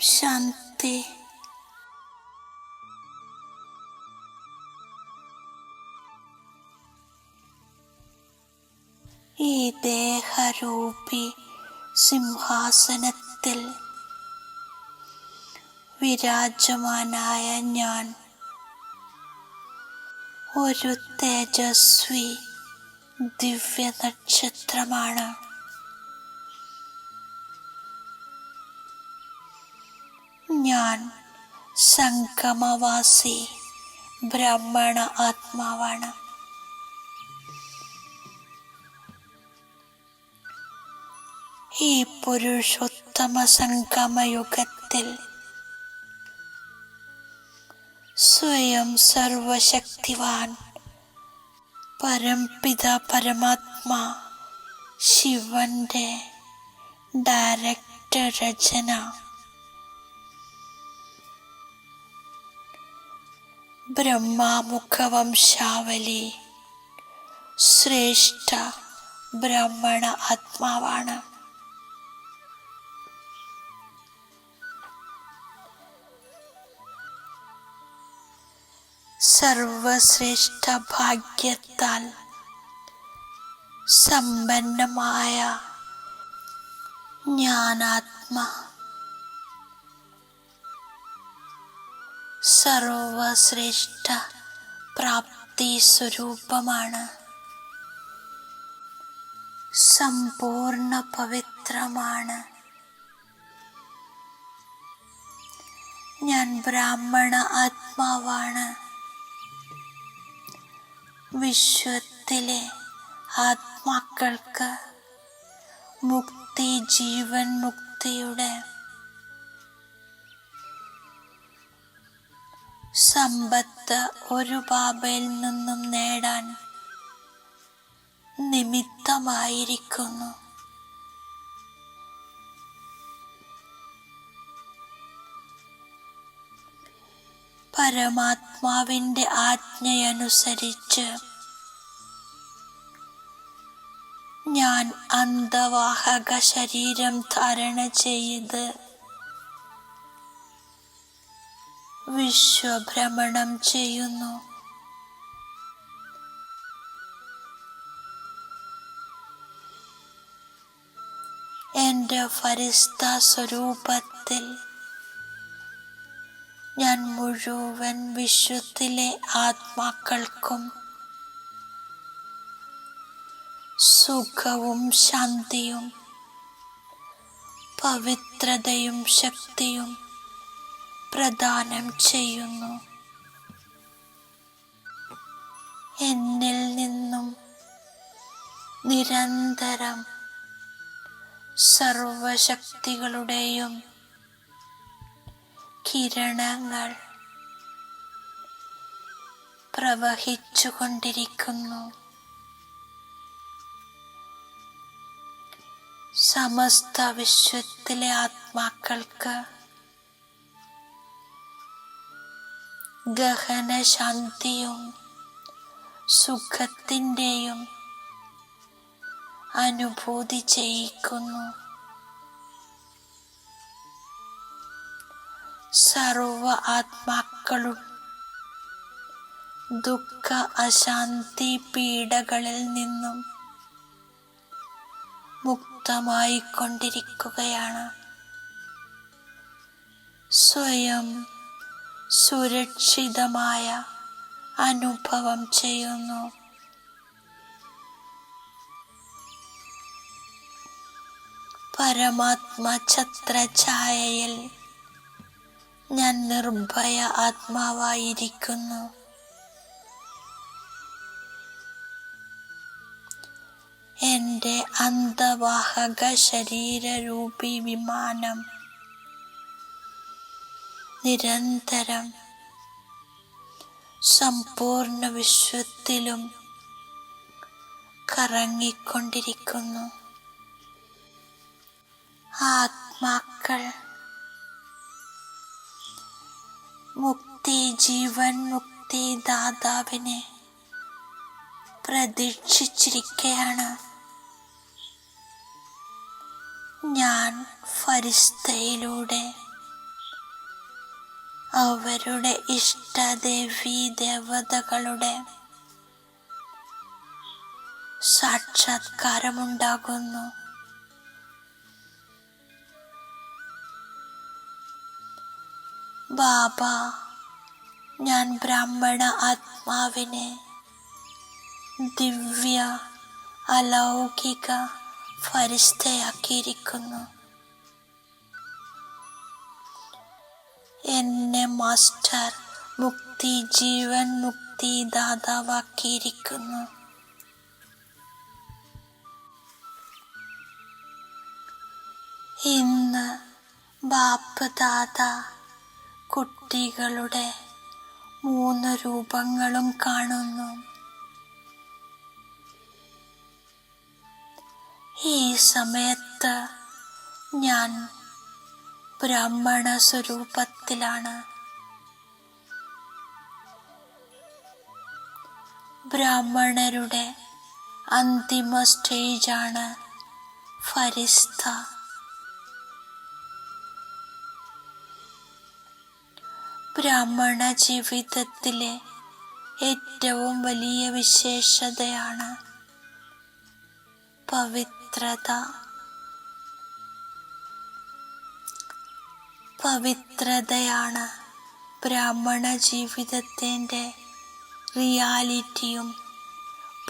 ശാന്തി. ഈ ദേഹരൂപി സിംഹാസനത്തിൽ വിരാജമാനായ ഞാൻ ഒരു തേജസ്വി ദിവ്യ നക്ഷത്രമാണ് ഞാൻ സംഗമവാസി ബ്രാഹ്മണ ആത്മാവാണ്. ഈ പുരുഷോത്തമ സംഗമയുഗത്തിൽ സ്വയം സർവശക്തിവാൻ പരംപിത പരമാത്മാ ശിവന്റെ ഡയറക്ടർ രചന ബ്രഹ്മാമുഖവംശാവലി. ശ്രേഷ്ഠ ബ്രാഹ്മണ ആത്മാവാണ്. സർവശ്രേഷ്ഠ ഭാഗ്യത്താൽ സമ്പന്നമായ ജ്ഞാനാത്മ സർവശ്രേഷ്ഠ പ്രാപ്തി സ്വരൂപമാണ് സമ്പൂർണ പവിത്രമാണ്. ഞാൻ ബ്രാഹ്മണ ആത്മാവാണ്. വിശ്വത്തിലെ ആത്മാക്കൾക്ക് മുക്തി ജീവൻ മുക്തിയുടെ സമ്പത്ത് ഒരു ബാബയിൽ നിന്നും നേടാൻ നിമിത്തമായിരിക്കുന്നു. പരമാത്മാവിന്റെ ആജ്ഞയനുസരിച്ച് ഞാൻ അന്തവാഹക ശരീരം ധാരണ ചെയ്ത് വിശ്വഭ്രമണം ചെയ്യുന്നു. എന്റെ ഫരിസ്ത സ്വരൂപത്തിൽ ഞാൻ മുഴുവൻ വിശ്വത്തിലെ ആത്മാക്കൾക്കും സുഖവും ശാന്തിയും പവിത്രതയും ശക്തിയും പ്രദാനം ചെയ്യുന്നു. എന്നിൽ നിന്നും നിരന്തരം സർവശക്തികളുടെയും കിരണങ്ങൾ പ്രവഹിച്ചുകൊണ്ടിരിക്കുന്നു. സമസ്ത വിശ്വത്തിലെ ആത്മാക്കൾക്ക് ഗഹന ശാന്തിയും സുഖത്തിന്റെയും അനുഭൂതി ചെയ്യിക്കുന്നു. സർവ ആത്മാക്കളും ദുഃഖ അശാന്തി പീഡകളിൽ നിന്നും മുക്തമായിക്കൊണ്ടിരിക്കുകയാണ്. സ്വയം സുരക്ഷിതമായ അനുഭവം ചെയ്യുന്നു. പരമാത്മ ഛത്രഛായയിൽ ഞാൻ നിർഭയ ആത്മാവായിരിക്കുന്നു. എന്റെ അന്തവാഹക ശരീരരൂപി വിമാനം നിരന്തരം സമ്പൂർണ വിശ്വത്തിലും കറങ്ങിക്കൊണ്ടിരിക്കുന്നു. ആത്മാക്കൾ മുക്തി ജീവൻ മുക്തി ദാതാവിനെ പ്രതീക്ഷിച്ചിരിക്കുകയാണ് ഞാൻ ഫരിസ്തയിലൂടെ അവരുടെ ഇഷ്ടദേവീ ദേവതകളുടെ സാക്ഷാത്കാരമുണ്ടാകുന്നു. ബാബ ഞാൻ ബ്രാഹ്മണ ആത്മാവിനെ ദിവ്യ അലൗകിക ഫരിഷ്ഠയാക്കിയിരിക്കുന്നു. എന്നെ മാസ്റ്റർ മുക്തി ജീവൻ മുക്തി ദാതാവാക്കിയിരിക്കുന്നു ഇന്ന് ബാപ്പ് ദാദ കുട്ടികളുടെ മൂന്ന് രൂപങ്ങളും കാണുന്നു. ഈ സമയത്ത് ഞാൻ ബ്രാഹ്മണ സ്വരൂപത്തിലാണ്. ബ്രാഹ്മണരുടെ അന്തിമ സ്റ്റേജാണ് ഫരിസ്ത. ബ്രാഹ്മണ ജീവിതത്തിലെ ഏറ്റവും വലിയ വിശേഷതയാണ് പവിത്രത. പവിത്രതയാണ് ബ്രാഹ്മണ ജീവിതത്തിന്റെ റിയാലിറ്റിയും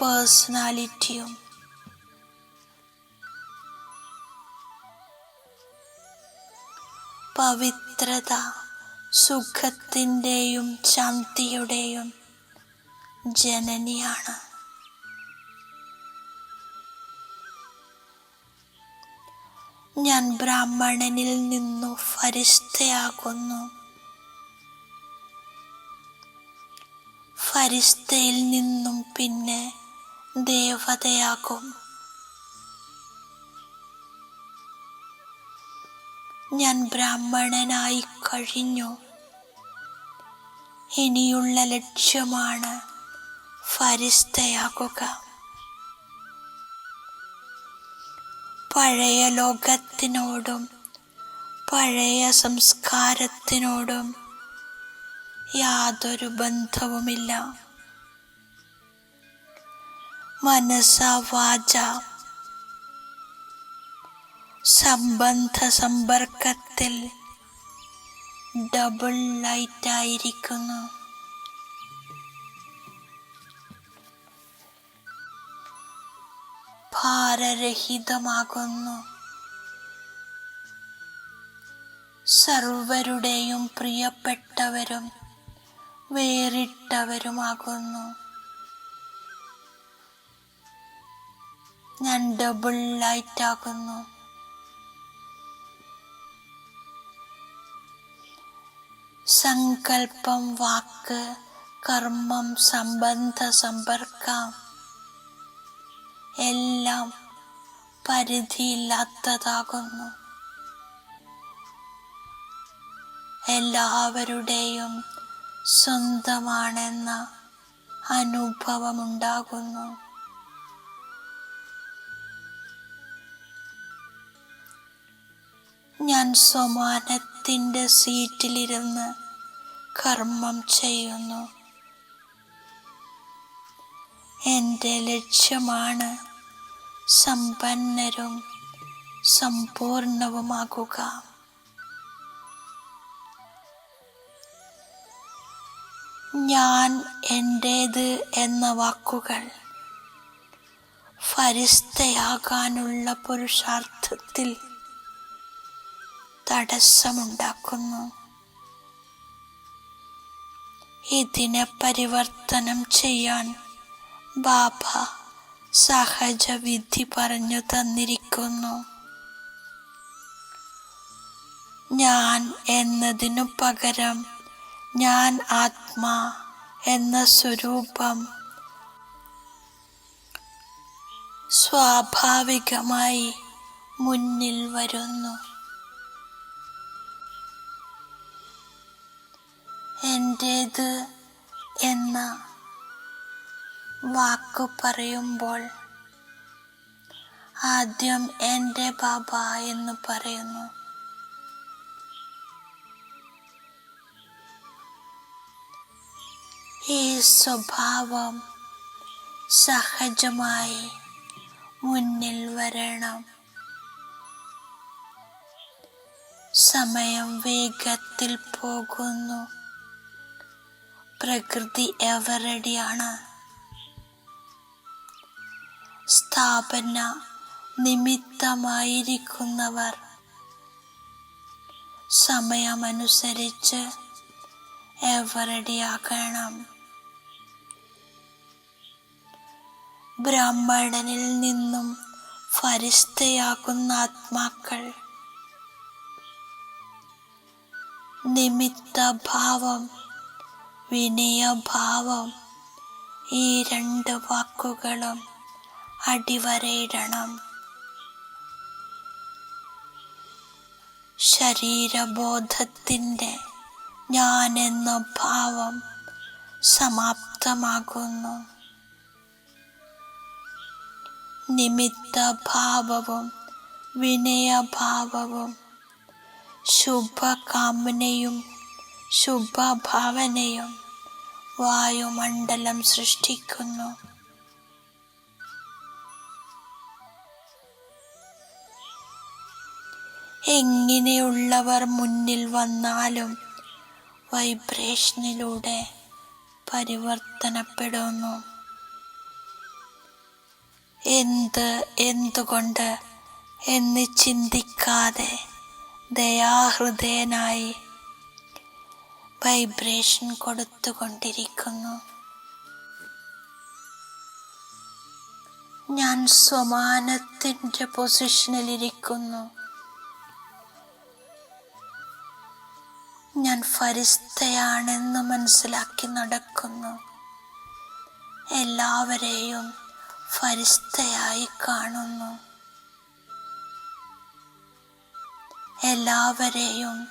പേഴ്സണാലിറ്റിയും. പവിത്രത സുഖത്തിന്റെയും ശാന്തിയുടെയും ജനനിയാണ്. ഞാൻ ബ്രാഹ്മണനിൽ നിന്നു ഫരിസ്തയാകുന്നു. ഫരിസ്തയിൽ നിന്നും പിന്നെ ദേവതയാകും. ഞാൻ ബ്രാഹ്മണനായി കഴിഞ്ഞു. ഇനിയുള്ള ലക്ഷ്യമാണ് ഫരിഷ്ഠയാകുക പഴയ ലോകത്തിനോടും പഴയ സംസ്കാരത്തിനോടും യാതൊരു ബന്ധവുമില്ല. മനസ്സ വാച. സംബന്ധ സമ്പർക്കത്തിൽ ഡബിൾ ലൈറ്റായിരിക്കുന്നു ഭാരരഹിതമാകുന്നു സർവരുടെയും പ്രിയപ്പെട്ടവരും വേറിട്ടവരുമാകുന്നു. ഞാൻ ഡബിൾ ലൈറ്റാകുന്നു സങ്കൽപ്പം വാക്ക് കർമ്മം സംബന്ധ സമ്പർക്കം എല്ലാം പരിധിയില്ലാത്തതാകുന്നു. എല്ലാവരുടെയും സ്വന്തമാണെന്ന അനുഭവമുണ്ടാകുന്നു. ഞാൻ സ്വമാനത്തിന്റെ സീറ്റിലിരുന്ന് കർമ്മം ചെയ്യുന്നു. എന്റെ ലക്ഷ്യമാണ് സമ്പന്നരും സമ്പൂർണവുമാകുക. ഞാൻ എന്റേത് എന്ന വാക്കുകൾ ഫരിസ്തയാകാനുള്ള പുരുഷാർത്ഥത്തിൽ തടസ്സമുണ്ടാക്കുന്നു. ഇതിനെ പരിവർത്തനം ചെയ്യാൻ ബാബ സഹജ വിധി പറഞ്ഞു തന്നിരിക്കുന്നു. ഞാൻ എന്നതിനു പകരം ഞാൻ ആത്മാ എന്ന സ്വരൂപം സ്വാഭാവികമായി മുന്നിൽ വരുന്നു. എന്റേത് എന്ന വാക്കു പറയുമ്പോൾ ആദ്യം എന്റെ ബാബ എന്ന് പറയുന്നു. ഈ സ്വഭാവം സഹജമായി മുന്നിൽ വരണം. സമയം വേഗത്തിൽ പോകുന്നു. പ്രകൃതി എവറെടിയാണ്? സ്ഥാപന നിമിത്തമായിരിക്കുന്നവർ. സമയമനുസരിച്ച് എവറെടിയാകണം. ബ്രാഹ്മണനിൽ നിന്നും ഫരിസ്തയാകുന്ന ആത്മാക്കൾ. നിമിത്തഭാവം വിനയഭാവം ഈ രണ്ട് വാക്കുകളും അടിവരയിടണം. ശരീരബോധത്തിന്റെ ഞാനെന്ന ഭാവം സമാപ്തമാകുന്നു. നിമിത്തഭാവവും വിനയഭാവവും ശുഭകാമനയും ശുഭഭാവനയും വായുമണ്ഡലം സൃഷ്ടിക്കുന്നു. എങ്ങനെയുള്ളവർ മുന്നിൽ വന്നാലും വൈബ്രേഷനിലൂടെ പരിവർത്തനപ്പെടുന്നു. എന്ത് എന്തുകൊണ്ട് എന്ന് ചിന്തിക്കാതെ ദയാഹൃദയനായി വൈബ്രേഷൻ കൊടുത്തുകൊണ്ടിരിക്കുന്നു. ഞാൻ സ്വമാനത്തിന്റെ പൊസിഷനിലിരിക്കുന്നു. ഞാൻ ഫരിസ്തയാണെന്ന് മനസ്സിലാക്കി നടക്കുന്നു. എല്ലാവരെയും ഫരിസ്തയായി കാണുന്നു. എല്ലാവരെയും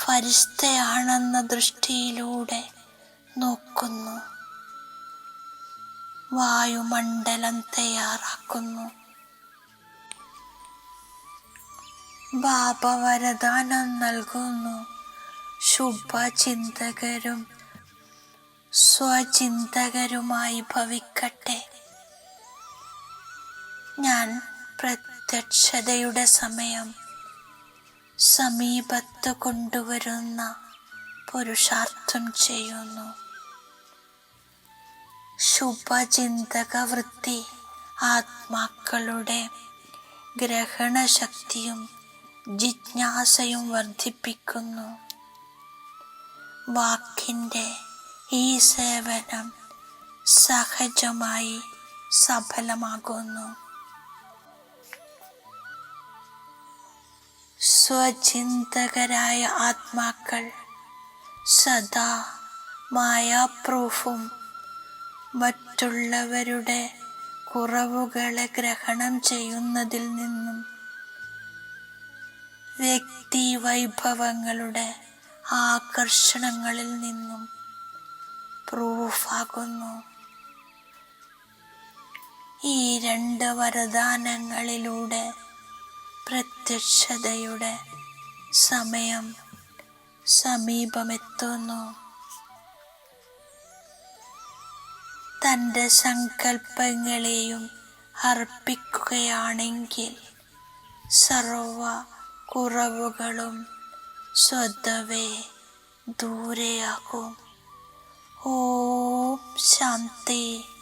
ഫരിസ്തയാണെന്ന ദൃഷ്ടിയിലൂടെ നോക്കുന്നു. വായുമണ്ഡലം തയ്യാറാക്കുന്നു. ബാബ വരദാനം നൽകുന്നു. ശുഭചിന്തകരും സ്വചിന്തകരുമായി ഭവിക്കട്ടെ. ഞാൻ പ്രത്യക്ഷതയുടെ സമയം സമീപത്ത് കൊണ്ടുവരുന്ന പുരുഷാർത്ഥം ചെയ്യുന്നു. ശുഭചിന്തക വൃത്തി ആത്മാക്കളുടെ ഗ്രഹണശക്തിയും ജിജ്ഞാസയും വർദ്ധിപ്പിക്കുന്നു. വാക്കിന്റെ ഈ സേവനം സഹജമായി സഫലമാകുന്നു. സ്വചിന്തകരായ ആത്മാക്കൾ സദാ മായാപ്രൂഫും മറ്റുള്ളവരുടെ കുറവുകളെ ഗ്രഹണം ചെയ്യുന്നതിൽ നിന്നും വ്യക്തി വൈഭവങ്ങളുടെ ആകർഷണങ്ങളിൽ നിന്നും പ്രൂഫാകുന്നു. ഈ രണ്ട് വരദാനങ്ങളിലൂടെ പ്രത്യക്ഷതയുടെ സമയം സമീപമെത്തുന്നു. തന്റെ സങ്കല്പങ്ങളെയും അർപ്പിക്കുകയാണെങ്കിൽ സർവ കുറവുകളും सदवे दूरे आकुम ओम शांती।